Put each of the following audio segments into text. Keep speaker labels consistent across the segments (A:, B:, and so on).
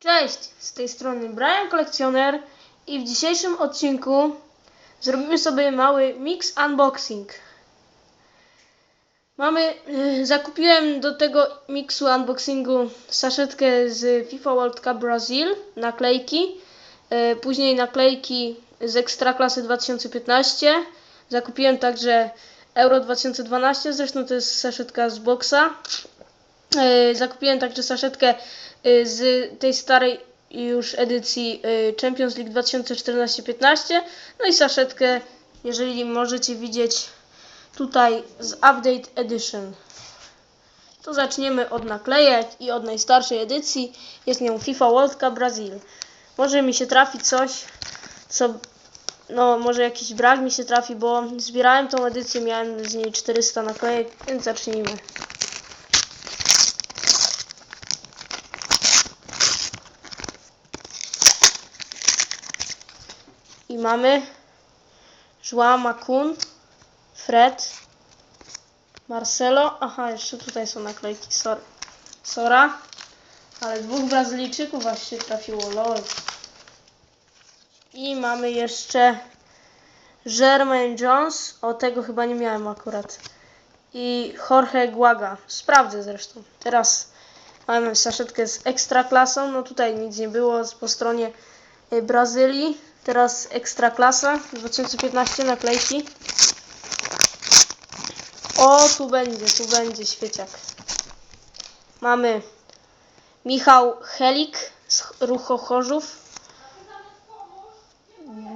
A: Cześć, z tej strony Brian Kolekcjoner i w dzisiejszym odcinku zrobimy sobie mały mix unboxing. Mamy, y, zakupiłem do tego mixu unboxingu saszetkę z FIFA World Cup Brazil, naklejki, y, później naklejki z Ekstraklasy 2015. Zakupiłem także Euro 2012, zresztą to jest saszetka z boksa. E, Zakupiłem także saszetkę z tej starej już edycji e, Champions League 2014-15. No i saszetkę, jeżeli możecie widzieć tutaj z Update Edition. To zaczniemy od naklejek i od najstarszej edycji. Jest nią FIFA World Cup Brazil. Może mi się trafi coś, co no może jakiś brak mi się trafi, bo zbierałem tą edycję, miałem z niej 400 naklejek, więc zacznijmy. I mamy Joao Makun, Fred, Marcelo. Aha, jeszcze tutaj są naklejki. Sorry. Sora. Ale dwóch Brazylijczyków właśnie trafiło. Lol. I mamy jeszcze Jermaine Jones. O tego chyba nie miałem akurat. I Jorge Guaga. Sprawdzę zresztą. Teraz mamy saszetkę z ekstraklasą. No tutaj nic nie było po stronie y, Brazylii. Teraz Ekstraklasa 2015 naklejki. O, tu będzie, tu będzie świeciak. Mamy Michał Helik z Rucho Chorzów.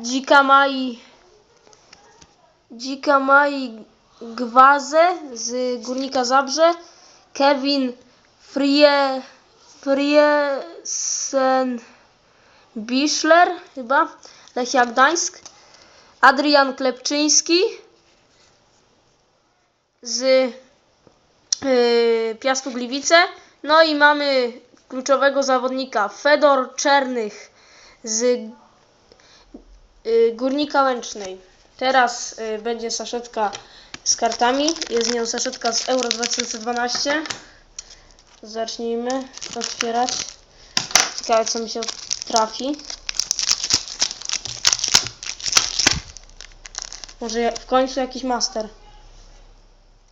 A: Dzika Mai Dzika Mai Gwaze z Górnika Zabrze. Kevin Frie Friesen Biszler chyba, Lechia Gdańsk, Adrian Klepczyński z yy, Piastu Gliwice, no i mamy kluczowego zawodnika Fedor Czernych z yy, Górnika Łęcznej. Teraz yy, będzie saszetka z kartami, jest nią saszetka z Euro 2012. Zacznijmy otwierać. Ciekawe co mi się trafi. Może w końcu jakiś master.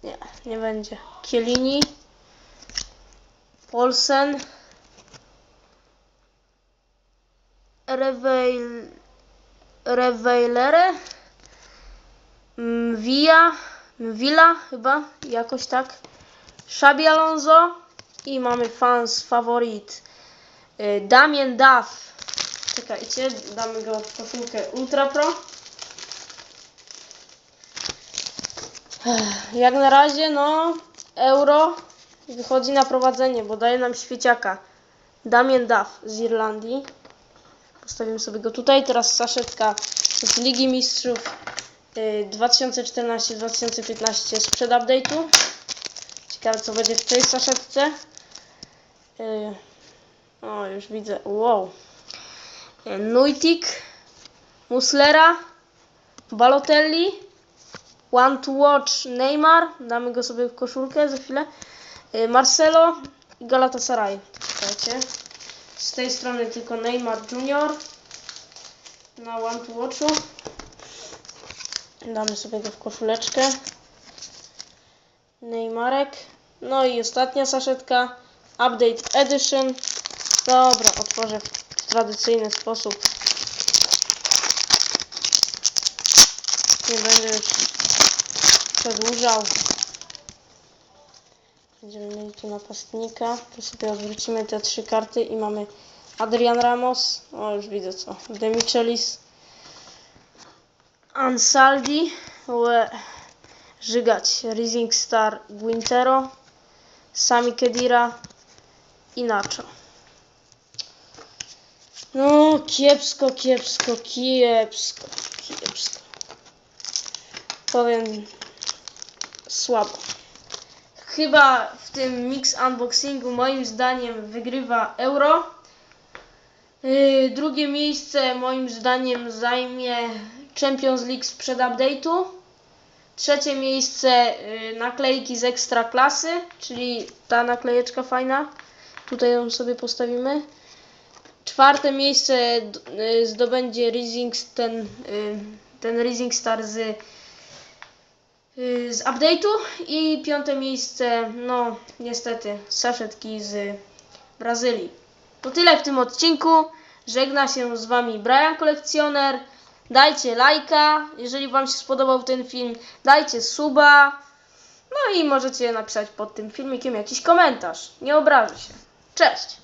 A: Nie, nie będzie. Kielini. Polsen. Reveil... Reveilere. Via. Villa chyba, jakoś tak. Xabi Alonso. I mamy fans favorit. Y, Damien Duff. Czekajcie, damy go w koszulkę Ultra Pro. Jak na razie, no, euro wychodzi na prowadzenie, bo daje nam świeciaka. Damien Duff z Irlandii. Postawimy sobie go tutaj. Teraz saszetka z Ligi Mistrzów y, 2014-2015 sprzed update'u. Ciekawe co będzie w tej saszetce. Y, o, już widzę. Wow. Nuitik, Muslera, Balotelli, One to Watch Neymar. Damy go sobie w koszulkę za chwilę. E, Marcelo i Galatasaray. Czekajcie. Z tej strony tylko Neymar Junior na One to Watchu. Damy sobie go w koszuleczkę. Neymarek. No i ostatnia saszetka. Update Edition. Dobra, otworzę tradycyjny sposób. Nie będę już przedłużał. Będziemy mieli tu napastnika. Tu sobie odwrócimy te trzy karty i mamy Adrian Ramos. O, już widzę co. Demichelis. Ansaldi. Łe. Żygać. Rising Star Guintero. Sami Kedira. I Nacho. No, kiepsko, kiepsko, kiepsko, kiepsko. Powiem słabo. Chyba w tym mix unboxingu moim zdaniem wygrywa euro. Yy, drugie miejsce moim zdaniem zajmie Champions League sprzed update'u. Trzecie miejsce yy, naklejki z ekstra klasy, czyli ta naklejeczka fajna. Tutaj ją sobie postawimy. Czwarte miejsce y, zdobędzie Rising ten, y, ten Rising Star z, y, z update'u i piąte miejsce, no niestety, saszetki z Brazylii. To tyle w tym odcinku. Żegna się z Wami Brian Kolekcjoner. Dajcie lajka, jeżeli Wam się spodobał ten film. Dajcie suba. No i możecie napisać pod tym filmikiem jakiś komentarz. Nie obrażę się. Cześć!